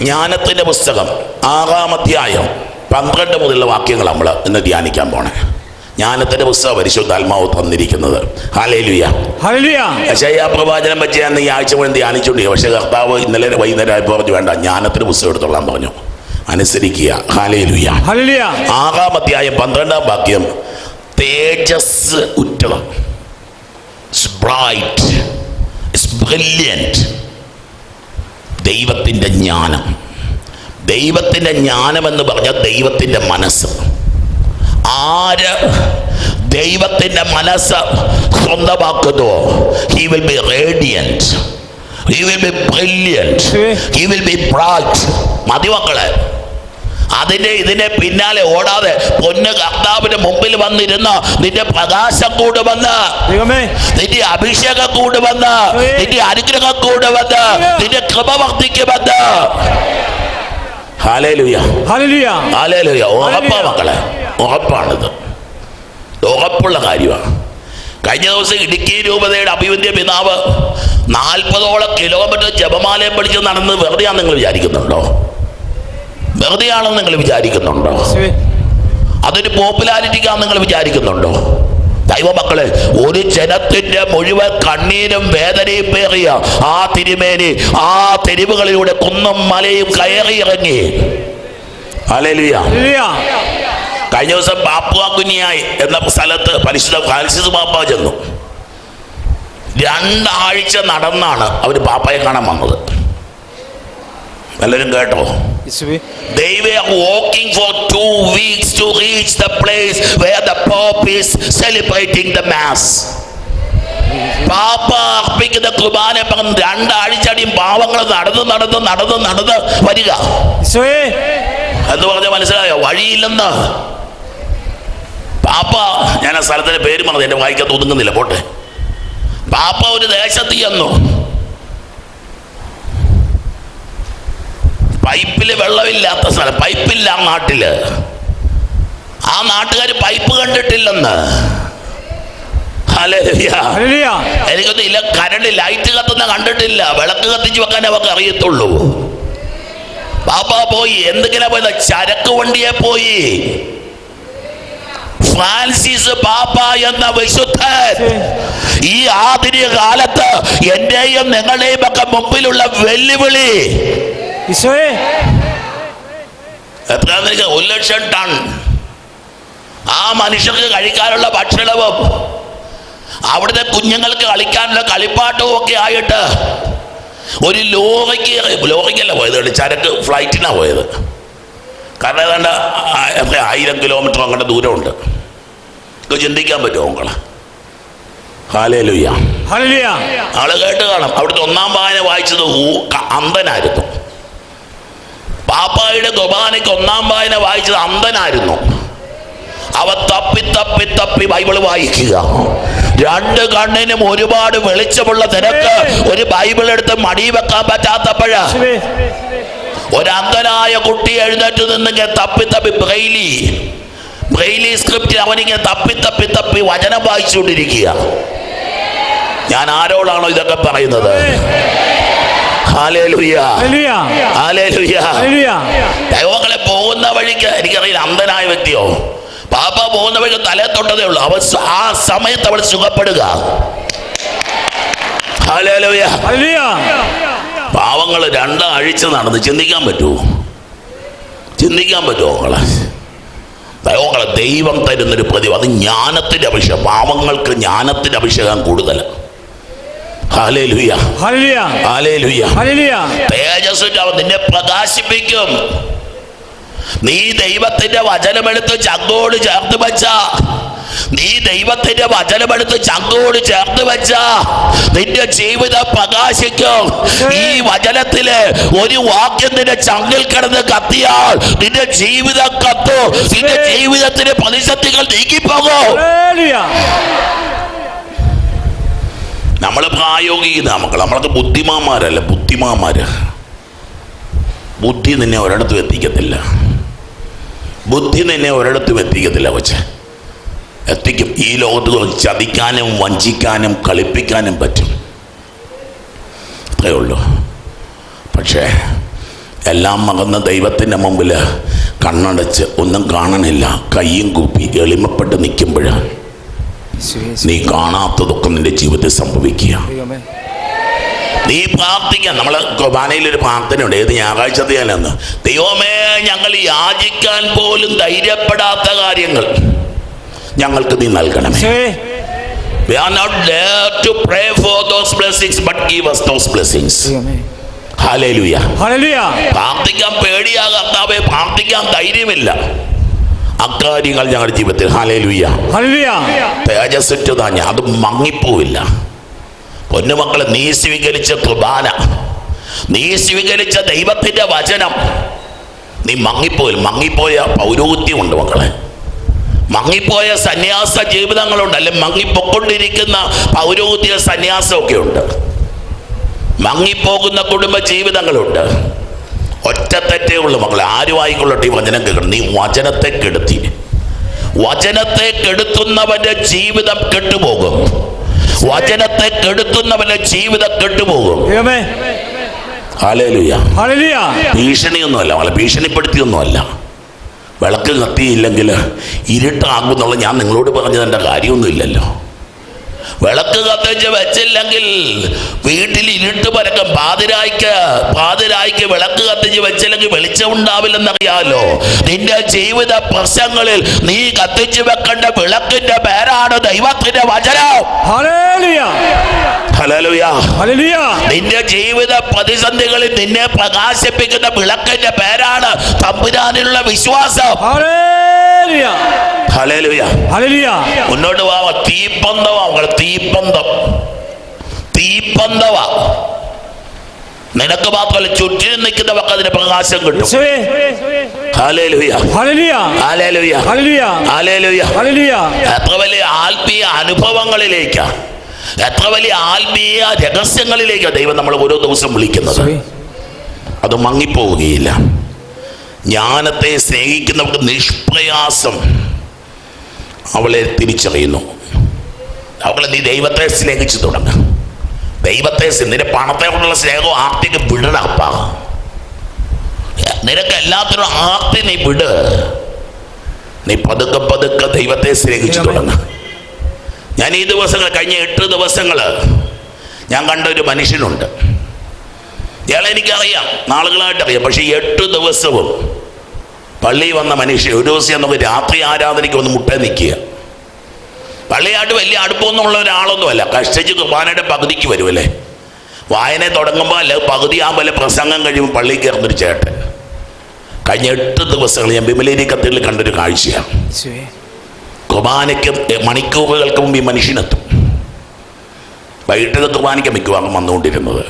ജ്ഞാനത്തിന്റെ പുസ്തകം ആറാം അധ്യായം പന്ത്രണ്ട് മുതലുള്ള വാക്യങ്ങൾ നമ്മൾ ഇന്ന് ധ്യാനിക്കാൻ പോണേ. ജ്ഞാനത്തിന്റെ പുസ്തകം പരിശുദ്ധാത്മാവ് തന്നിരിക്കുന്നത്. പ്രവാചനം വെച്ച് ഞാൻ ഈ ആഴ്ച മുഴുവൻ ധ്യാനിച്ചുകൊണ്ടിരിക്കുക പക്ഷേ കർത്താവ് ഇന്നലെ വൈകുന്നേരം ആയപ്പോൾ പറഞ്ഞു വേണ്ട ജ്ഞാനത്തിന്റെ പുസ്തകം എടുത്തോളാൻ പറഞ്ഞു. അനുസരിക്കുക. ഹാലേലുയ ആറാം അധ്യായം പന്ത്രണ്ടാം വാക്യം. തേജസ് ബ്രൈറ്റ് ബ്രില്യന്റ് ദൈവത്തിന്റെ ജ്ഞാനം. ദൈവത്തിന്റെ ജ്ഞാനമെന്ന് പറഞ്ഞാൽ ദൈവത്തിന്റെ മനസ്സ്. ആര് ദൈവത്തിന്റെ മനസ്സ് സ്വന്തമാക്കുന്നുവോ? He will be radiant he will be brilliant he will be bright മതി മക്കളെ. അതിന്റെ ഇതിന്റെ പിന്നാലെ ഓടാതെ പൊന്ന് കർത്താവിന്റെ മുമ്പിൽ വന്നിരുന്ന. നിന്റെ പ്രകാശം കൂടെ വന്ന്. നിന്റെ അഭിഷേകം കൂടെ വന്ന്. നിന്റെ അനുഗ്രഹം കൂടെ വന്ന്. നിന്റെ കൃപ വർദ്ധിക്കുമെന്ന് ഉറപ്പാ മക്കളെ. ഉറപ്പാണിത്. ഉറപ്പുള്ള കാര്യമാണ് കഴിഞ്ഞ ദിവസം ഇടുക്കി രൂപതയുടെ അഭിവന്ധ്യ പിതാവ് നാൽപ്പതോളം കിലോമീറ്റർ ജപമാലയം പഠിച്ച് നടന്ന് വെറുതെയാണെന്ന് നിങ്ങൾ വിചാരിക്കുന്നുണ്ടോ? വെറുതെയാണെന്ന് നിങ്ങൾ വിചാരിക്കുന്നുണ്ടോ? അതൊരു പോപ്പുലാരിറ്റിക്കാന്ന് നിങ്ങൾ വിചാരിക്കുന്നുണ്ടോ? ദൈവ ദൈവമക്കളെ ഒരു ജനത്തിന്റെ മുഴുവൻ കണ്ണീരും വേദനയും പേറിയ ആ തിരുമേനി ആ തെരുവുകളിലൂടെ കുന്നും മലയും കയറി ഇറങ്ങി കഴിഞ്ഞ ദിവസം പാപ്പുവാക്കുനിയായി എന്ന സ്ഥലത്ത് പരിശുദ്ധ ഫ്രാൻസിസ് പാപ്പ ചെന്നു. രണ്ടാഴ്ച നടന്നാണ് അവർ പാപ്പയെ കാണാൻ വന്നത്. എല്ലാവരും കേട്ടോ? They were walking for two weeks to reach the place where the Pope is celebrating the Mass. പാപ്പ അർപ്പിക്കുന്ന കുർബാന രണ്ടാഴ്ചടിയും പാവങ്ങൾ നടന്ന് നടന്ന് നടന്ന് നടന്ന് വരിക. എന്ന് പറഞ്ഞ മനസ്സിലായോ? വഴിയില്ലെന്ന്. പാപ്പ ഞാൻ ആ സ്ഥലത്തിന്റെ പേര് പറഞ്ഞത് എന്റെ വായിക്കാൻ തോന്നുന്നില്ല പോട്ടെ. പാപ്പ ഒരു ദേശത്ത് ചെന്നു. പൈപ്പിൽ വെള്ളമില്ലാത്ത സ്ഥലം. പൈപ്പില്ല ആ നാട്ടിൽ. ആ നാട്ടുകാർ പൈപ്പ് കണ്ടിട്ടില്ലെന്ന്. എനിക്കൊന്നില്ല കരണ്ട് ലൈറ്റ് കത്തുന്ന കണ്ടിട്ടില്ല. വിളക്ക് കത്തിച്ച് വെക്കാൻ അവർക്ക് അറിയത്തുള്ളൂ. പാപ്പ പോയി. എന്തെങ്കിലും പോയത്? ചരക്ക് വണ്ടിയെ പോയി. ഫ്രാൻസിസ് പാപ്പ എന്ന വിശുദ്ധൻ. ഈ ആധുനിക കാലത്ത് എന്റെയും നിങ്ങളുടെയും ഒക്കെ മുമ്പിലുള്ള വെല്ലുവിളി യേശുവേ എത്രയാണെന്ന് ഒരു ലക്ഷം ടൺ. ആ മനുഷ്യർക്ക് കഴിക്കാനുള്ള ഭക്ഷണവും അവിടുത്തെ കുഞ്ഞുങ്ങൾക്ക് കളിക്കാനുള്ള കളിപ്പാട്ടവും ഒക്കെ ആയിട്ട് ഒരു ലോറിക്ക് ലോറിക്കല്ല പോയത് ചരക്ക് ഫ്ലൈറ്റിനാണ് പോയത്. കാരണം ഏതാണ്ട് എത്ര ആയിരം കിലോമീറ്റർ അങ്ങോട്ട് ദൂരമുണ്ട്. ഇത് ചിന്തിക്കാൻ പറ്റുമോ മക്കളെ? ഹാലേലുയ്യ ആൾ കേട്ട് കാണാം. അവിടുത്തെ ഒന്നാം വായന വായിച്ചത് അന്തനായിരുന്നു പാപ്പായുടെ കുർബാനയ്ക്ക് ഒന്നാം വായന വായിച്ചത് അന്ധനായിരുന്നു. അവ തപ്പി തപ്പി തപ്പി ബൈബിൾ വായിക്കുക. രണ്ട് കണ്ണിനും ഒരുപാട് വെളിച്ചമുള്ള തിരക്ക് ഒരു ബൈബിൾ എടുത്ത് മടി വെക്കാൻ പറ്റാത്തപ്പോഴ. ഒരന്ധനായ കുട്ടി എഴുന്നേറ്റ് നിന്നിങ്ങനെ തപ്പി തപ്പി ബ്രെയിലി. ബ്രെയിലി സ്ക്രിപ്റ്റ് അവനിങ്ങനെ തപ്പി തപ്പി തപ്പി വചനം വായിച്ചുകൊണ്ടിരിക്കുക. ഞാൻ ആരോടാണോ ഇതൊക്കെ പറയുന്നത്? ദൈവങ്ങളെ പോകുന്ന വഴിക്ക് എനിക്കറിയില്ല അന്ധനായ വ്യക്തിയോ? പാപ്പ പോകുന്ന വഴിക്ക് തലേ തൊട്ടതേ ഉള്ളൂ. അവൻ ആ സമയത്ത് അവൾ സുഖപ്പെടുക. പാവങ്ങൾ രണ്ടാം രണ്ടാഴ്ച നടന്ന് ചിന്തിക്കാൻ പറ്റുമോ ചിന്തിക്കാൻ പറ്റുമോ അവളെ ദൈവങ്ങളെ ദൈവം തരുന്നൊരു പ്രതിഭ അത് ജ്ഞാനത്തിന്റെ അഭിഷേകം. പാവങ്ങൾക്ക് ജ്ഞാനത്തിന്റെ അഭിഷേകം കൂടുതൽ ഹല്ലേലൂയ നിന്നെ പ്രകാശിപ്പിക്കും. നീ ദൈവത്തിന്റെ വചനമെടുത്ത് ചങ്കോട് ചേർത്ത് വെച്ച. നീ ദൈവത്തിന്റെ വചനമെടുത്ത് ചങ്കോട് ചേർത്ത് വെച്ച. നിന്റെ ജീവിതം പ്രകാശിക്കും. ഈ വചനത്തിൽ ഒരു വാക്യം നിന്റെ ചങ്കിൽ കിടന്ന് കത്തിയാൽ നിന്റെ ജീവിതം കത്തു. നിന്റെ ജീവിതത്തിന് പ്രതിസന്ധികൾ നീക്കിപ്പോകും നമ്മൾ പ്രായോഗിക മക്കൾ നമ്മളൊക്കെ ബുദ്ധിമാന്മാരല്ല ബുദ്ധിമാന്മാർ ബുദ്ധി നിന്നെ ഒരിടത്തും എത്തിക്കത്തില്ല. ബുദ്ധി നിന്നെ ഒരിടത്തും എത്തിക്കത്തില്ല കൊച്ചെ. എത്തിക്കും. ഈ ലോകത്ത് ചതിക്കാനും വഞ്ചിക്കാനും കളിപ്പിക്കാനും പറ്റും. അത്രയേ ഉള്ളൂ. പക്ഷേ എല്ലാം മകന്ന ദൈവത്തിന്റെ മുമ്പിൽ കണ്ണടച്ച് ഒന്നും കാണണില്ല. കയ്യും കൂപ്പി എളിമപ്പെട്ട് നിൽക്കുമ്പോഴാണ് നീ കാണാത്തതൊക്കെ നിന്റെ ജീവിതത്തിൽ സംഭവിക്കുക. നീ പ്രാർത്ഥിക്കുക. നമ്മൾ കുർബാനയിൽ ഒരു പ്രാർത്ഥനയുണ്ട്. ഏത് ഞായറാഴ്ച തീയാലെന്ന് ദൈവമേ ഞങ്ങൾ യാചിക്കാൻ പോലും ധൈര്യപ്പെടാത്ത കാര്യങ്ങൾ ഞങ്ങൾക്ക് നീ നൽകണമേ. We are not there to pray for those blessings, but give us those blessings. പ്രാർത്ഥിക്കാൻ പേടിയാകാത്തവേ പ്രാർത്ഥിക്കാൻ ധൈര്യമില്ല. അക്കാര്യങ്ങൾ ഞങ്ങളുടെ ജീവിതത്തിൽ. ഹാലേലുയ്യ തേജസ്സുറ്റതാഞ്ഞ അത് മങ്ങിപ്പോവില്ല. പൊന്നുമക്കളെ നീ സ്വീകരിച്ച കുർബാന നീ സ്വീകരിച്ച ദൈവത്തിന്റെ വചനം നീ മങ്ങിപ്പോയി മങ്ങിപ്പോയ പൗരോഹിത്യമുണ്ട് മക്കളെ. മങ്ങിപ്പോയ സന്യാസ ജീവിതങ്ങളുണ്ട്. അല്ലെ മങ്ങിപ്പൊക്കൊണ്ടിരിക്കുന്ന പൗരോഹിത്യ സന്യാസമൊക്കെ ഉണ്ട് മങ്ങിപ്പോകുന്ന കുടുംബ ജീവിതങ്ങളുണ്ട് ഒറ്റ തെറ്റേ ഉള്ളു മക്കളെ ആരുമായിക്കൊള്ളട്ടെ ഈ വചനം കേൾക്കണം. നീ വചനത്തെ കെടുത്തി. വചനത്തെ കെടുത്തുന്നവന്റെ ജീവിതം കെട്ടുപോകും. വചനത്തെ കെടുത്തുന്നവന്റെ ജീവിതം കെട്ടുപോകും. ഭീഷണിയൊന്നുമല്ല മല ഭീഷണിപ്പെടുത്തിയൊന്നുമല്ല. വിളക്ക് കത്തിയില്ലെങ്കിൽ ഇരുട്ടാകുന്നുള്ള ഞാൻ നിങ്ങളോട് പറഞ്ഞതിന്റെ കാര്യമൊന്നുമില്ലല്ലോ. വിളക്ക് കത്തിച്ച് വെച്ചില്ലെങ്കിൽ വീട്ടിൽ ഇരുട്ട് പരക്കം പാതിരായിക്ക് പാതിരായിക്ക് വിളക്ക് കത്തിച്ച് വെച്ചില്ലെങ്കിൽ വെളിച്ചം ഉണ്ടാവില്ലെന്നറിയാലോ? നിന്റെ ജീവിത പ്രശ്നങ്ങളിൽ നീ കത്തിച്ചു വെക്കേണ്ട വിളക്കിന്റെ പേരാണ് ദൈവത്തിന്റെ വചനം. നിന്റെ ജീവിത പ്രതിസന്ധികളിൽ നിന്നെ പ്രകാശിപ്പിക്കുന്ന വിളക്കിന്റെ പേരാണ് തമ്പുരാനിലുള്ള വിശ്വാസം. മുന്നോട്ട് പോവാ തീപ്പന്തവാ മക്കളെ തീപ്പന്തം. തീപ്പന്തവാ. നിനക്ക് മാത്രമല്ല ചുറ്റിനും നിൽക്കുന്നവർക്ക് അതിന് പ്രകാശം കിട്ടും. എത്ര വലിയ ആത്മീയ അനുഭവങ്ങളിലേക്കാ. എത്ര വലിയ ആത്മീയ രഹസ്യങ്ങളിലേക്കാ ദൈവം നമ്മൾ ഓരോ ദിവസം വിളിക്കുന്നത്. അത് മങ്ങിപ്പോവുകയില്ല. ജ്ഞാനത്തെ സ്നേഹിക്കുന്നവർക്ക് നിഷ്പ്രയാസം അവളെ തിരിച്ചറിയുന്നു. അവൾ നീ ദൈവത്തെ സ്നേഹിച്ചു തുടങ്ങുക ദൈവത്തെ നിന്റെ പണത്തെ കൊണ്ടുള്ള സ്നേഹവും ആർത്തിക്ക് വിടണപ്പ നിനക്ക് എല്ലാത്തിനും ആർത്തി നീ വിട്. നീ പതുക്കെ പതുക്കെ ദൈവത്തെ സ്നേഹിച്ചു തുടങ്ങുക ഞാൻ ഈ ദിവസങ്ങൾ കഴിഞ്ഞ എട്ട് ദിവസങ്ങൾ ഞാൻ കണ്ട ഒരു മനുഷ്യനുണ്ട്. ഇയാളെ എനിക്കറിയാം നാളുകളായിട്ട് അറിയാം പക്ഷേ എട്ട് ദിവസവും പള്ളി വന്ന മനുഷ്യൻ ഒരു ദിവസം നമുക്ക് രാത്രി ആരാധനയ്ക്ക് വന്ന് മുട്ട നിൽക്കുക. പള്ളിയായിട്ട് വലിയ അടുപ്പമൊന്നുമുള്ള ഒരാളൊന്നുമല്ല. കഷ്ടിച്ച് കുർബാനയുടെ പകുതിക്ക് വരുമല്ലേ വായന തുടങ്ങുമ്പോൾ അല്ല പകുതി ആ പോലെ പ്രസംഗം കഴിയുമ്പോൾ പള്ളി കയറുന്നൊരു ചേട്ടൻ. കഴിഞ്ഞ എട്ട് ദിവസങ്ങൾ ഞാൻ ബിമലേരി കത്തിൽ കണ്ടൊരു കാഴ്ചയാണ്. കുർബാനയ്ക്ക് മണിക്കൂറുകൾക്ക് മുമ്പ് ഈ മനുഷ്യനെത്തും. വൈകിട്ടത്തെ കുർബാനയ്ക്ക് മിക്കവാറും വന്നുകൊണ്ടിരുന്നത്.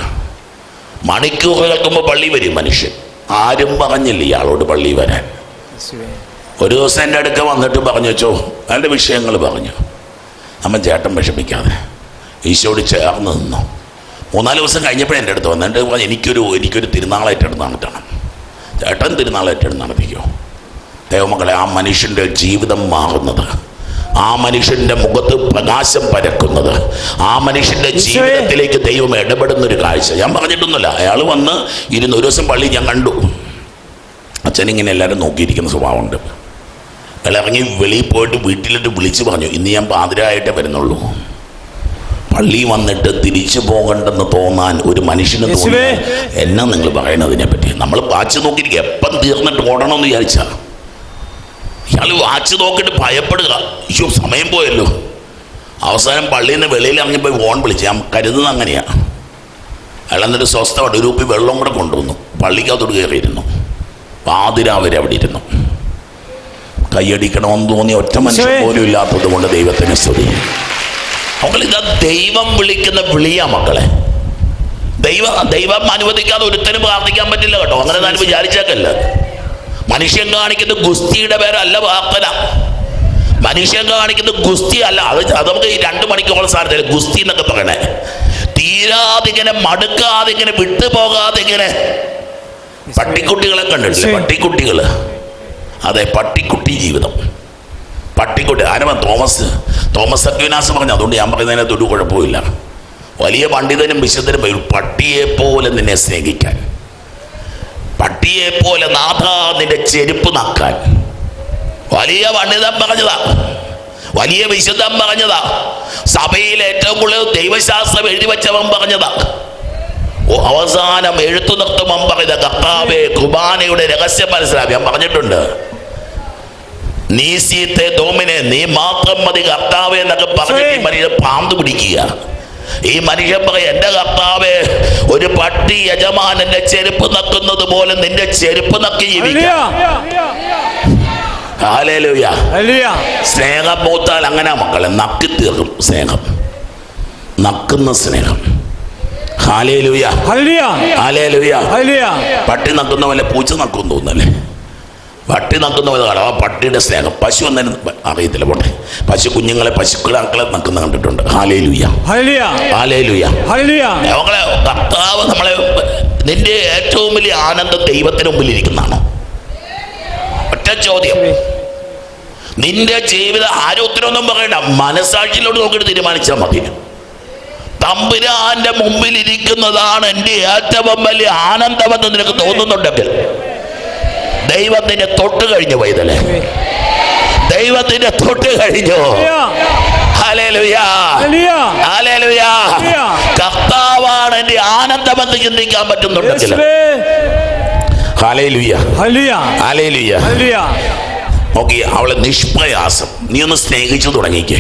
മണിക്കൂറുകൾക്ക് മുമ്പ് പള്ളി വരും മനുഷ്യൻ. ആരും പറഞ്ഞില്ല ഇയാളോട് പള്ളി വരാൻ. ഒരു ദിവസം എന്റെ അടുക്ക വന്നിട്ട് പറഞ്ഞു വെച്ചോ അയാളുടെ വിഷയങ്ങൾ പറഞ്ഞു. അമ്മ ചേട്ടൻ വിഷമിക്കാതെ ഈശോട് ചേർന്ന് നിന്നു. മൂന്നാൽ ദിവസം കഴിഞ്ഞപ്പോഴേ എന്റെ അടുത്ത് വന്നിട്ട് പറഞ്ഞു എനിക്കൊരു എനിക്കൊരു തിരുനാളായിട്ട് നടത്തണം. ചേട്ടൻ തിരുനാളായിട്ട് നടത്തിക്കോ. ദൈവമക്കളെ ആ മനുഷ്യന്റെ ജീവിതം മാറുന്നത് ആ മനുഷ്യന്റെ മുഖത്ത് പ്രകാശം പരക്കുന്നത്. ആ മനുഷ്യന്റെ ജീവിതത്തിലേക്ക് ദൈവം ഇടപെടുന്ന ഒരു കാഴ്ച. ഞാൻ പറഞ്ഞിട്ടൊന്നുമില്ല അയാൾ വന്ന് ഇരുന്ന് ഒരു ദിവസം പള്ളി ഞാൻ കണ്ടു. അച്ഛനിങ്ങനെ എല്ലാവരും നോക്കിയിരിക്കുന്ന സ്വഭാവമുണ്ട്. അയാൾ ഇറങ്ങി വെളിയിൽ പോയിട്ട് വീട്ടിലിട്ട് വിളിച്ചു പറഞ്ഞു ഇന്ന് ഞാൻ പാതിരായിട്ടേ വരുന്നുള്ളൂ. പള്ളി വന്നിട്ട് തിരിച്ചു പോകണ്ടെന്ന് തോന്നാൻ ഒരു മനുഷ്യന് തോന്നി എന്നാ നിങ്ങൾ പറയണതിനെ പറ്റി നമ്മൾ വാച്ച് നോക്കിയിരിക്കുക എപ്പം തീർന്നിട്ട് ഓടണമെന്ന് വിചാരിച്ചാ. ഇയാൾ വാച്ച് നോക്കിയിട്ട് ഭയപ്പെടുക. അയ്യോ സമയം പോയല്ലോ. അവസാനം പള്ളിയിൽ നിന്ന് വെളിയിൽ ഇറങ്ങിപ്പോയി ഫോൺ വിളിച്ച്. ഞാൻ കരുതുന്നത് അങ്ങനെയാണ് അയാൾ എന്നിട്ട് സ്വസ്ഥമായിട്ട് ഒരു ഉപ്പി വെള്ളം കൂടെ കൊണ്ടുവന്നു. പള്ളിക്കകത്തോട് കയറിയിരുന്നു. പാതിരാവരെ അവിടെ ഇരുന്നു. കൈയടിക്കണമെന്ന് തോന്നി ഒറ്റ മനുഷ്യൻ പോലും ഇല്ലാത്തത് കൊണ്ട് ദൈവത്തിന് സ്തുതി. മക്കൾ ഇതാ ദൈവം വിളിക്കുന്ന വിളിയാ മക്കളെ. ദൈവം ദൈവം അനുവദിക്കാതെ ഒരുത്തനും പ്രാർത്ഥിക്കാൻ പറ്റില്ല കേട്ടോ. അങ്ങനെ ഞാൻ വിചാരിച്ചേക്കല്ല. മനുഷ്യൻ കാണിക്കുന്ന ഗുസ്തിയുടെ പേരല്ല വാക്കല. മനുഷ്യൻ കാണിക്കുന്ന ഗുസ്തി അല്ല. അത് അത് നമുക്ക് ഈ രണ്ട് മണിക്കൂർ സ്ഥാനത്ത് ഗുസ്തി എന്നൊക്കെ പറയണേ. തീരാതെ ഇങ്ങനെ മടുക്കാതെ ഇങ്ങനെ വിട്ടുപോകാതെ ഇങ്ങനെ പട്ടിക്കുട്ടികളെ കണ്ടിട്ടില്ലേ? പട്ടിക്കുട്ടികൾ അതെ പട്ടിക്കുട്ടി ജീവിതം. പട്ടിക്കുട്ടി ആരവൻ തോമസ്. തോമസ് അക്വിനാസ് പറഞ്ഞു. അതുകൊണ്ട് ഞാൻ പറയുന്നതിനകത്ത് ഒരു കുഴപ്പമില്ല വലിയ പണ്ഡിതനും വിശുദ്ധനും പട്ടിയെ പോലെ നിന്നെ സ്നേഹിക്കാൻ. പട്ടിയെ പോലെ നാഥ നിന്റെ ചെരുപ്പ് നക്കാൻ. വലിയ പണ്ഡിതൻ പറഞ്ഞതാ. വലിയ വിശുദ്ധൻ പറഞ്ഞതാ. സഭയിൽ ഏറ്റവും കൂടുതൽ ദൈവശാസ്ത്രം എഴുതി വെച്ചവൻ പറഞ്ഞതാ. ഓ, അവസാനം എഴുത്തു നിർത്തുമ്പം പറയുന്ന കർത്താവെ കുബാനയുടെ രഹസ്യം മനസ്സിലാക്കി ഞാൻ പറഞ്ഞിട്ടുണ്ട്. നീ സീത്തെ ദോമിനെ നീ മാത്രം മതി കർത്താവെ എന്നൊക്കെ പറഞ്ഞിട്ട് ഈ മനുഷ്യൻ പാമ്പ് പിടിക്കുക. ഈ മനുഷ്യൻ പറയും എന്റെ കർത്താവേ ഒരു പട്ടി യജമാനന്റെ ചെരുപ്പ് നക്കുന്നത് പോലെ നിന്റെ ചെരുപ്പ് നക്കി ജീവിക്കാം. സ്നേഹം മൂത്താൽ അങ്ങനെ മക്കളെ നക്കി തീർക്കും സ്നേഹം. നക്കുന്ന സ്നേഹം. പട്ടി നക്കുന്ന പോലെ പൂച്ച നക്കും തോന്നല്ലേ പട്ടി നക്കുന്ന പോലെ കാണാം ആ പട്ടിയുടെ സ്നേഹം. പശു എന്നതിന് അറിയത്തില്ല പോട്ടെ. പശു കുഞ്ഞുങ്ങളെ പശുക്കളാക്കളെ നക്കുന്ന കണ്ടിട്ടുണ്ട്. ഹാലേ ഹല്ലേലൂയ നമ്മളെ കർത്താവ് നമ്മളെ നിന്റെ ഏറ്റവും വലിയ ആനന്ദം ദൈവത്തിന് മുമ്പിൽ ഇരിക്കുന്നതാണ്. ഒറ്റ ചോദ്യം. നിന്റെ ജീവിത ആരോഗ്യത്തിനൊന്നും പറയണ്ട. മനസാക്ഷിയിലോട്ട് നോക്കിയിട്ട് തീരുമാനിച്ചാൽ മതി. തമ്പുരാന്റെ മുമ്പിൽ ഇരിക്കുന്നതാണ് എന്റെ ഏറ്റവും വലിയ ആനന്ദമെന്ന് നിനക്ക് തോന്നുന്നുണ്ടെങ്കിൽ ദൈവത്തിന്റെ തൊട്ട് കഴിഞ്ഞു വൈതലേ ദൈവത്തിന്റെ തൊട്ട് കഴിഞ്ഞു. കർത്താവാണ് എന്റെ ആനന്ദമെന്ന് ചിന്തിക്കാൻ പറ്റുന്നുണ്ടെങ്കിൽ ഹല്ലേലൂയ. അവളെ നിഷ്പ്രയാസം. നീ ഒന്ന് സ്നേഹിച്ചു തുടങ്ങിക്കേ.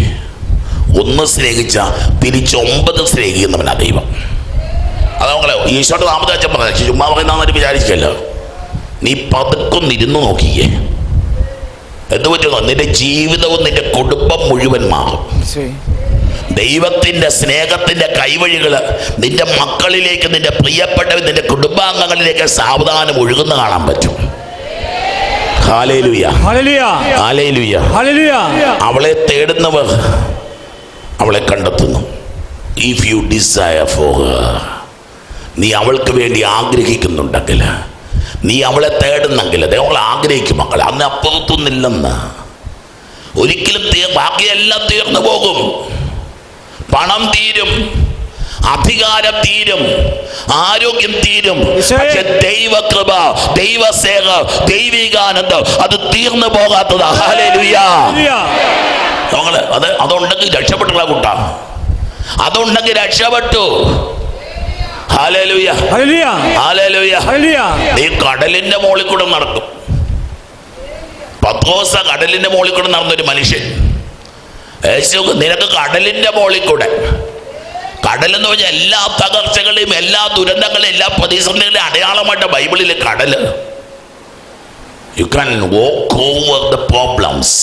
ഒന്ന് സ്നേഹിച്ച തിരിച്ച് ഒമ്പത് സ്നേഹിക്കുന്നവനാ ദൈവം. അത് നമ്മളെ താമസം പറഞ്ഞു ചുമ്മാ പറയുന്ന വിചാരിച്ചല്ലോ നീ പതുക്കൊന്നിരുന്ന് നോക്കിയേ. എന്ന് വെച്ചോ നിന്റെ ജീവിതവും നിന്റെ കുടുംബം മുഴുവൻ മാറും. ദൈവത്തിന്റെ സ്നേഹത്തിന്റെ കൈവഴികൾ നിന്റെ മക്കളിലേക്ക് നിന്റെ പ്രിയപ്പെട്ടവർ നിന്റെ കുടുംബാംഗങ്ങളിലേക്ക് സാവധാനം ഒഴുകുന്ന കാണാൻ പറ്റും. അവളെ തേടുന്നവർ അവളെ കണ്ടെത്തുന്നു. ഇഫ് യു ഡിസയർ ഫോർ നീ അവൾക്ക് വേണ്ടി ആഗ്രഹിക്കുന്നുണ്ടെങ്കിൽ നീ അവളെ തേടുന്നെങ്കിൽ അവളെ ആഗ്രഹിക്കും മക്കളെ. അന്ന് അപ്പുറത്തൊന്നില്ലെന്ന് ഒരിക്കലും ബാക്കിയെല്ലാം തീർന്നു പോകും. പണം തീരും അധികാരം തീരും ആരോഗ്യം തീരും. പക്ഷെ ദൈവകൃപ ദൈവസേവ ദൈവികാനന്ദം അത് തീർന്നു പോകാത്തതാ. അത് അതുണ്ടെങ്കിൽ രക്ഷപ്പെട്ടുള്ള കൂട്ടാ. അതുണ്ടെങ്കിൽ രക്ഷപ്പെട്ടു ഹാലേലുയ ഹല്ലേലൂയ ഹാലേലുയ ഹല്ലേലൂയ നീ കടലിന്റെ മുകളിൽ കൂടെ നടക്കും. പത്തോസ കടലിന്റെ മുകളിൽ കൂടെ നടന്നൊരു മനുഷ്യൻ. യേശു നിനക്ക് കടലിന്റെ മുകളിൽ കൂടെ. കടൽ എന്ന് പറഞ്ഞാൽ എല്ലാ തകർച്ചകളെയും എല്ലാ ദുരന്തങ്ങളെയും എല്ലാ പ്രതിസന്ധികളുടെയും അടയാളമായിട്ട് ബൈബിളിലെ കടൽ. You can walk over the problems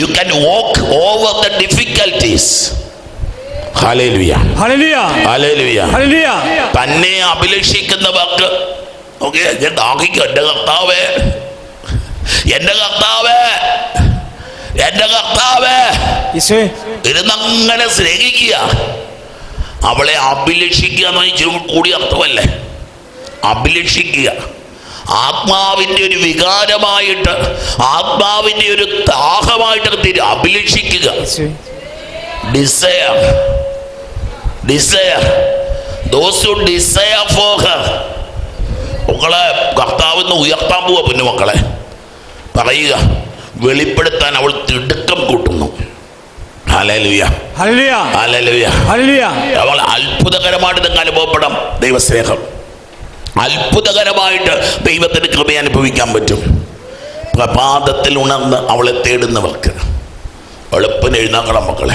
you can walk over the difficulties hallelujah hallelujah hallelujah hallelujah തന്നെ അഭിലഷിക്കുന്നവർക്ക് വാക്ക്. ഞാൻ ദാഹിക്കും. എന്റെ കർത്താവേ. എന്റെ കർത്താവേ. എന്റെ കർത്താവേ. ഇരുന്നങ്ങനെ സ്നേഹിക്കുക. അവളെ അഭിലഷിക്കുക എന്ന് പറഞ്ഞാൽ കൂടി അർത്ഥമല്ലേ? അഭിലഷിക്കുക. ആത്മാവിന്റെ ഒരു വികാരമായിട്ട് ആത്മാവിന്റെ ഒരു ദാഹമായിട്ട് അഭിലഷിക്കുക. യേശുവേ desire. Those who desire for her. മക്കളെ കർത്താവിന്ന് ഉയർത്താൻ പോവാ പിന്നെ മക്കളെ. പറയുക വെളിപ്പെടുത്താൻ അവൾ തിടുക്കം കൂട്ടുന്നു. അവൾ അത്ഭുതകരമായിട്ട് നിങ്ങൾക്ക് അനുഭവപ്പെടാം ദൈവസ്നേഹം. അത്ഭുതകരമായിട്ട് ദൈവത്തിന് കൃപ അനുഭവിക്കാൻ പറ്റും. പ്രഭാതത്തിൽ ഉണർന്ന് അവളെ തേടുന്നവർക്ക്. എളുപ്പം എഴുന്നേക്കണം മക്കളെ.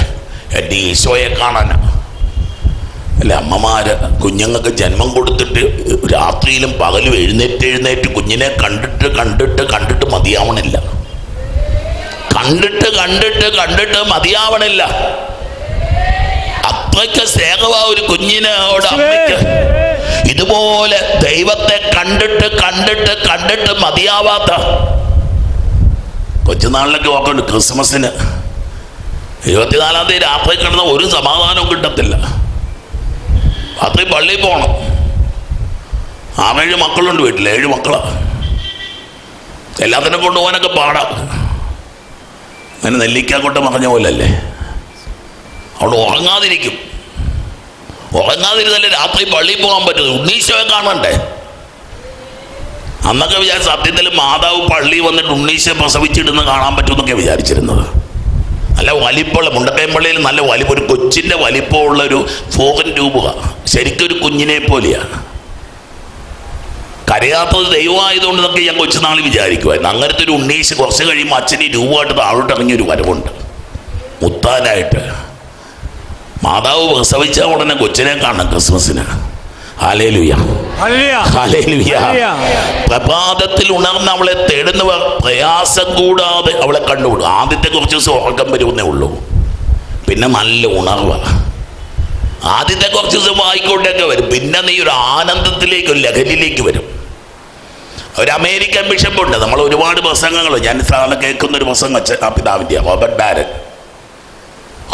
എന്റെ ഈശോയെ കാണാൻ അല്ല അമ്മമാര് കുഞ്ഞുങ്ങൾക്ക് ജന്മം കൊടുത്തിട്ട് രാത്രിയിലും പകലും എഴുന്നേറ്റ് എഴുന്നേറ്റ് കുഞ്ഞിനെ കണ്ടിട്ട് കണ്ടിട്ട് കണ്ടിട്ട് മതിയാവണില്ല. കണ്ടിട്ട് കണ്ടിട്ട് കണ്ടിട്ട് മതിയാവണില്ല. അത്രയ്ക്ക് സ്നേഹമാ ഒരു കുഞ്ഞിനോട് അമ്മയ്ക്ക്. ഇതുപോലെ ദൈവത്തെ കണ്ടിട്ട് കണ്ടിട്ട് കണ്ടിട്ട് മതിയാവാത്ത. കൊച്ചുനാളിലൊക്കെ ഓർക്കുന്നുണ്ട് ക്രിസ്മസിന്. ഇരുപത്തിനാലാം തീയതി രാത്രി കിടന്ന ഒരു സമാധാനവും കിട്ടത്തില്ല. രാത്രി പള്ളിയിൽ പോകണം ആറേഴ് മക്കളുണ്ട് വീട്ടിൽ ഏഴ് മക്കളാണ് എല്ലാത്തിനും കൊണ്ടുപോകാനൊക്കെ പാടാം. അങ്ങനെ നെല്ലിക്കാക്കോട്ട് മറഞ്ഞ പോലല്ലേ? അവിടെ ഉറങ്ങാതിരിക്കും. ഉറങ്ങാതിരുന്നല്ലേ രാത്രി പള്ളിയിൽ പോകാൻ പറ്റുന്നത് ഉണ്ണീശോയെ കാണണ്ടേ? അന്നൊക്കെ വിചാരിച്ച സത്യത്തിൽ മാതാവ് പള്ളി വന്നിട്ട് ഉണ്ണീശോ പ്രസവിച്ചിടുന്ന് കാണാൻ പറ്റുമെന്നൊക്കെ വിചാരിച്ചിരുന്നത്. നല്ല വലിപ്പമുള്ള മുണ്ടക്കയം പള്ളിയിൽ നല്ല വലിപ്പം ഒരു കൊച്ചിന്റെ വലിപ്പമുള്ള ഒരു ഫോകൻ രൂപമാണ് ശരിക്കും ഒരു കുഞ്ഞിനെ പോലെയാണ് കരയാത്തത് ദൈവമായതുകൊണ്ട് എന്നൊക്കെ ഞാൻ കൊച്ചുനാൾ വിചാരിക്കുമായിരുന്നു അങ്ങനത്തെ ഒരു ഉണ്ണീശ് കുറച്ച് കഴിയുമ്പോൾ അച്ഛനെ രൂപമായിട്ട് താഴോട്ട് ഇറങ്ങിയൊരു വരവുണ്ട്. മുത്താനായിട്ട്. മാതാവ് പ്രസവിച്ച ഉടനെ കൊച്ചിനെ കാണണം ക്രിസ്മസിന്. പ്രഭാതത്തിൽ ഉണർന്ന് അവളെ തേടുന്നവർ പ്രയാസം കൂടാതെ അവളെ കണ്ടുപിടും ആദ്യത്തെ കുറച്ച് ദിവസം ഉറക്കം വരുമെന്നേ ഉള്ളൂ. പിന്നെ നല്ല ഉണർവ. ആദ്യത്തെ കുറച്ച് ദിവസം വായിക്കൊണ്ടൊക്കെ വരും. പിന്നെ നീ ഒരു ആനന്ദത്തിലേക്ക് ഒരു ലഹരിയിലേക്ക് വരും. ഒരു അമേരിക്കൻ ബിഷപ്പുണ്ട്. നമ്മൾ ഒരുപാട് പ്രസംഗങ്ങൾ ഞാൻ സാധാരണ കേൾക്കുന്ന ഒരു പ്രസംഗം ആ പിതാവിന്റെ റോബർട്ട് ബാരൻ.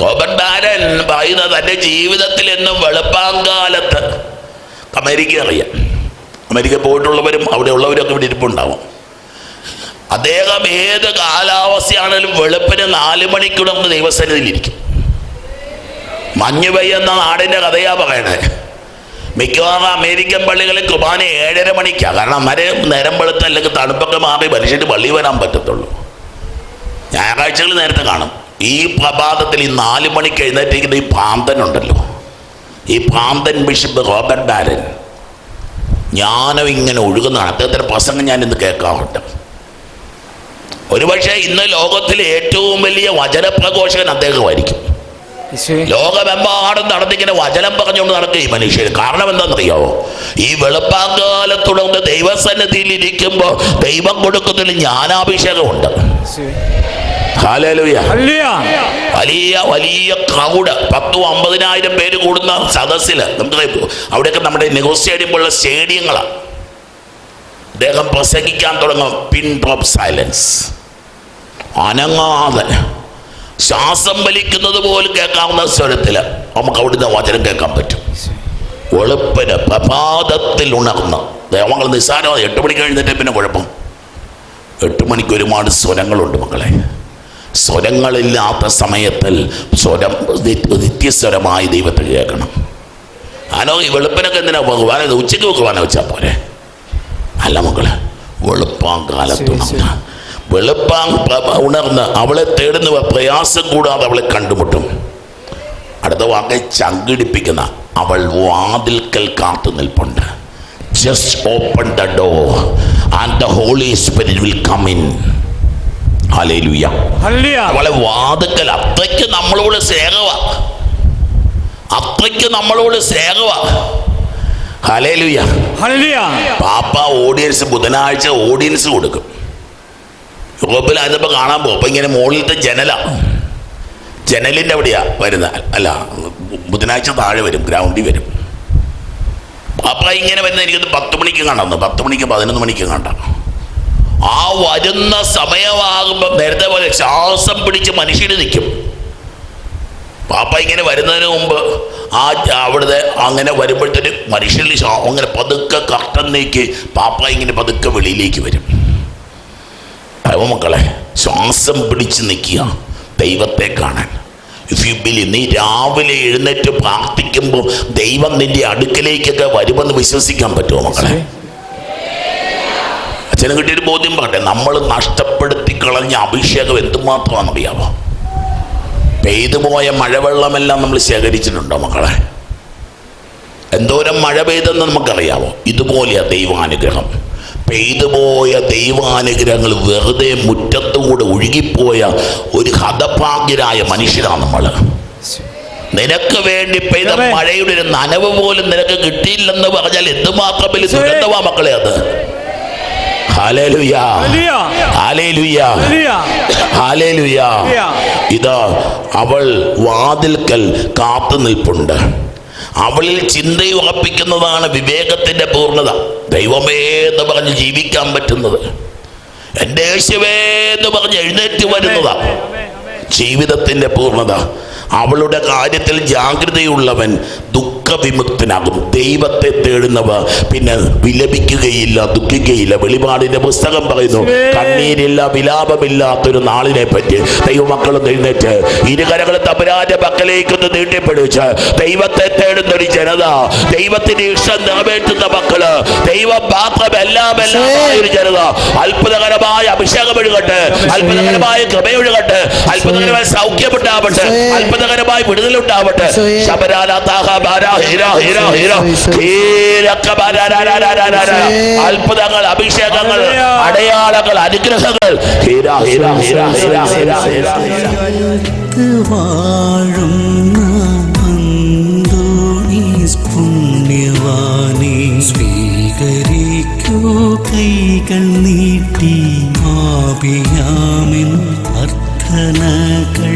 റോബർട്ട് ബാരൻ പറയുന്ന തന്റെ ജീവിതത്തിൽ എന്നും വെളുപ്പാങ്കാലത്ത് അമേരിക്ക അറിയാം. അമേരിക്ക പോയിട്ടുള്ളവരും അവിടെ ഉള്ളവരൊക്കെ ഇവിടെ ഇരിപ്പുണ്ടാവും. അദ്ദേഹം ഏത് കാലാവസ്ഥയാണെങ്കിലും വെളുപ്പിന് നാല് മണിക്കുടന്ന് ദൈവസന്നിധിയിലിരിക്കും. മഞ്ഞു എന്ന നാടിന്റെ കഥയാ പറയണേ. മിക്കവാറും അമേരിക്കൻ പള്ളികളിൽ കുർബാന ഏഴര മണിക്കാണ് കാരണം അന്നേരെ നേരം വെളുത്ത അല്ലെങ്കിൽ തണുപ്പൊക്കെ മാറി മനുഷ്യന് പള്ളി വരാൻ പറ്റത്തുള്ളൂ. ഞായറാഴ്ചകൾ നേരത്തെ കാണും. ഈ പ്രഭാതത്തിൽ ഈ നാല് മണിക്ക് എഴുന്നേറ്റിരിക്കുന്ന ഈ പ്രാന്തനുണ്ടല്ലോ ഈ പ്രാന്തൻ ബിഷപ്പ് റോബർട്ട് ബാരൻ ജ്ഞാനം ഇങ്ങനെ ഒഴുകുന്നതാണ്. അദ്ദേഹത്തിന്റെ പ്രസംഗം ഞാൻ ഇന്ന് കേൾക്കാറുണ്ട്. ഒരുപക്ഷെ ഇന്ന് ലോകത്തിലെ ഏറ്റവും വലിയ വചനപ്രഘോഷകൻ അദ്ദേഹമായിരിക്കും. ലോകമെമ്പാടും നടന്നിങ്ങനെ വചനം പറഞ്ഞുകൊണ്ട് നടക്കുക ഈ മനുഷ്യർ കാരണം എന്താണെന്നറിയാവോ? ഈ വെളുപ്പാങ്കാലത്തുടർന്ന് ദൈവസന്നിധിയിൽ ഇരിക്കുമ്പോൾ ദൈവം കൊടുക്കുന്നതിൽ ജ്ഞാനാഭിഷേകമുണ്ട്. വലിയ വലിയ ക്രൗഡ് പത്തും അമ്പതിനായിരം പേര് കൂടുന്ന സദസ്സിൽ നമുക്ക് അവിടെയൊക്കെ നമ്മുടെ നെഗോസിയേറ്റ് പോലുള്ള സ്റ്റേഡിയങ്ങളാണ് അദ്ദേഹം പ്രസംഗിക്കാൻ തുടങ്ങും. പിൻ ഡ്രോപ്പ് സൈലൻസ് അനങ്ങാതെ. ശ്വാസം വലിക്കുന്നത് പോലും കേൾക്കാവുന്ന സ്വരത്തിൽ നമുക്ക് അവിടുന്ന് വചനം കേൾക്കാൻ പറ്റും. വെളുപ്പിന് പ്രഭാതത്തിൽ ഉണർന്ന്. ദേവങ്ങൾ നിസ്സാരമാണ് എട്ട് മണിക്ക് കഴിഞ്ഞിട്ട് പിന്നെ കുഴപ്പം. എട്ട് മണിക്ക് ഒരുപാട് സ്വരങ്ങളുണ്ട് മക്കളെ. സ്വരങ്ങളില്ലാത്ത സമയത്തിൽ സ്വരം നിത്യസ്വരമായി ദൈവത്തെ കേൾക്കണം. ആനോ ഈ വെളുപ്പിനൊക്കെ എന്തിനാ ഭഗവാനെ ഉച്ചയ്ക്ക് വെക്കുവാനെ വെച്ചാൽ പോരെ? അല്ല മക്കളെ വെളുപ്പാം കാലത്തുണർന്ന് വെളുപ്പാൻ പ്ര- ഉണർന്ന് അവളെ തേടുന്നവർ പ്രയാസം കൂടാതെ അവളെ കണ്ടുമുട്ടും. അടുത്ത വാക്ക് ചങ്കിടിപ്പിക്കുന്ന അവൾ വാതിൽക്കൽ കാത്തു നിൽപ്പുണ്ട്. Just open the door and the Holy Spirit will come in അവളെ വാതുക്കൽ അത്രയ്ക്ക് നമ്മളോട് സ്നേഹവ. അത്രയ്ക്ക് നമ്മളോട് സ്നേഹവ. പാപ്പ ഓഡിയൻസ് ബുധനാഴ്ച ഓഡിയൻസ് കൊടുക്കും. യൂറോപ്പിലായിരുന്നപ്പോൾ കാണാൻ പോകും. അപ്പം ഇങ്ങനെ മുകളിലത്തെ ജനല. ജനലിന്റെ അവിടെയാ വരുന്ന. അല്ല ബുധനാഴ്ച താഴെ വരും. ഗ്രൗണ്ടിൽ വരും. പാപ്പ ഇങ്ങനെ വരുന്ന എനിക്കത് പത്ത് മണിക്ക് കണ്ടെന്ന് പത്ത് മണിക്ക് പതിനൊന്ന് മണിക്ക് കണ്ട ആ വരുന്ന സമയമാകുമ്പോൾ നേരത്തെ പോലെ ശ്വാസം പിടിച്ച് മനുഷ്യന് നിൽക്കും. പാപ്പ ഇങ്ങനെ വരുന്നതിന് മുമ്പ് ആ അവിടുത്തെ അങ്ങനെ വരുമ്പോഴത്തേന് മനുഷ്യരിൽ അങ്ങനെ പതുക്കെ കർട്ടൻ നീക്കി പാപ്പ ഇങ്ങനെ പതുക്കെ വെളിയിലേക്ക് വരും. പരമക്കളെ മക്കളെ ശ്വാസം പിടിച്ച് നിൽക്കുക ദൈവത്തെ കാണാൻ. ഇഫ് യു ബിലീവ് നീ രാവിലെ എഴുന്നേറ്റ് പ്രാർത്ഥിക്കുമ്പോൾ ദൈവം നിന്റെ അടുക്കലേക്കൊക്കെ വരുമെന്ന് വിശ്വസിക്കാൻ പറ്റുമോ മക്കളെ? അച്ഛന് കിട്ടിയൊരു ബോധ്യം പറട്ടെ നമ്മൾ നഷ്ടപ്പെടുത്തി കളഞ്ഞ അഭിഷേകം എന്തുമാത്രമാണെന്ന് അറിയാമോ പെയ്തു പോയ മഴവെള്ളമെല്ലാം നമ്മൾ ശേഖരിച്ചിട്ടുണ്ടോ മക്കളെ? എന്തോരം മഴ പെയ്തെന്ന് നമുക്കറിയാമോ ഇതുപോലെയാ ദൈവാനുഗ്രഹം. പെയ്തുപോയ ദൈവാനുഗ്രഹങ്ങൾ വെറുതെ മുറ്റത്തുകൂടെ ഒഴുകിപ്പോയ ഒരു ഹതഭാഗ്യരായ മനുഷ്യരാണ് നമ്മൾ നിനക്ക് വേണ്ടി പെയ്ത. മഴയുടെ ഒരു നനവ് പോലും നിനക്ക് കിട്ടിയില്ലെന്ന് പറഞ്ഞാൽ എന്തുമാത്രം വലിയ. ദുരന്തമാ മക്കളെ അത്? ഇതാ അവൾ വാതിൽക്കൽ കാത്തു നിൽപ്പുണ്ട്. അവളിൽ ചിന്തയുറപ്പിക്കുന്നതാണ് വിവേകത്തിന്റെ പൂർണത. ദൈവമേ എന്ന് പറഞ്ഞ് ജീവിക്കാൻ പറ്റുന്നത്. എന്റെ യേശുവേ എന്ന് പറഞ്ഞ് എഴുന്നേറ്റ് വരുന്നതാ ജീവിതത്തിന്റെ പൂർണത. അവളുടെ കാര്യത്തിൽ ജാഗ്രതയുള്ളവൻ ദുഃഖവിമുക്തനാകും ദൈവത്തെ തേടുന്നവ പിന്നെ വിലപിക്കുകയില്ല ദുഃഖിക്കുകയില്ല. വെളിപാടിന്റെ പുസ്തകം പറയുന്നു കണ്ണീരില്ല വിലാപമില്ലാത്തൊരു നാളിനെ പറ്റി. ദൈവമക്കൾ എഴുന്നേറ്റ് ഇരുകരകൾ തമ്പുരാന്റെ പക്കലേക്കൊന്ന് നീട്ടിപ്പിടിച്ച് ദൈവത്തെ തേടുന്ന ഒരു ജനത ദൈവത്തിന്റെ ഇഷ്ടം നിറവേറ്റുന്ന മക്കൾ ദൈവം മാത്രമെല്ലാം ഒരു ജനത അത്ഭുതകരമായ അഭിഷേകം ഒഴുകട്ടെ അത്ഭുതകരമായ കൃപയൊഴുകട്ടെ അത്ഭുതകരമായ സൗഖ്യമുണ്ടാവട്ടെ അത്ഭുതകരമായ വിടുതലുണ്ടാവട്ടെ ശബരാലാത്താഹ അത്ഭുതങ്ങൾ അഭിഷേകങ്ങൾ അടയാളങ്ങൾ അനുഗ്രഹങ്ങൾ. ഹീരാ ഹീരാ ഹീരാ ഹീരാ ഹീരാ ഹീരാ വാഴുന്ന പുണ്യവാനെ സ്വീകരിക്കൂ കൈകൾ നീട്ടി ആപിയാമിൻ അർത്ഥനകൾ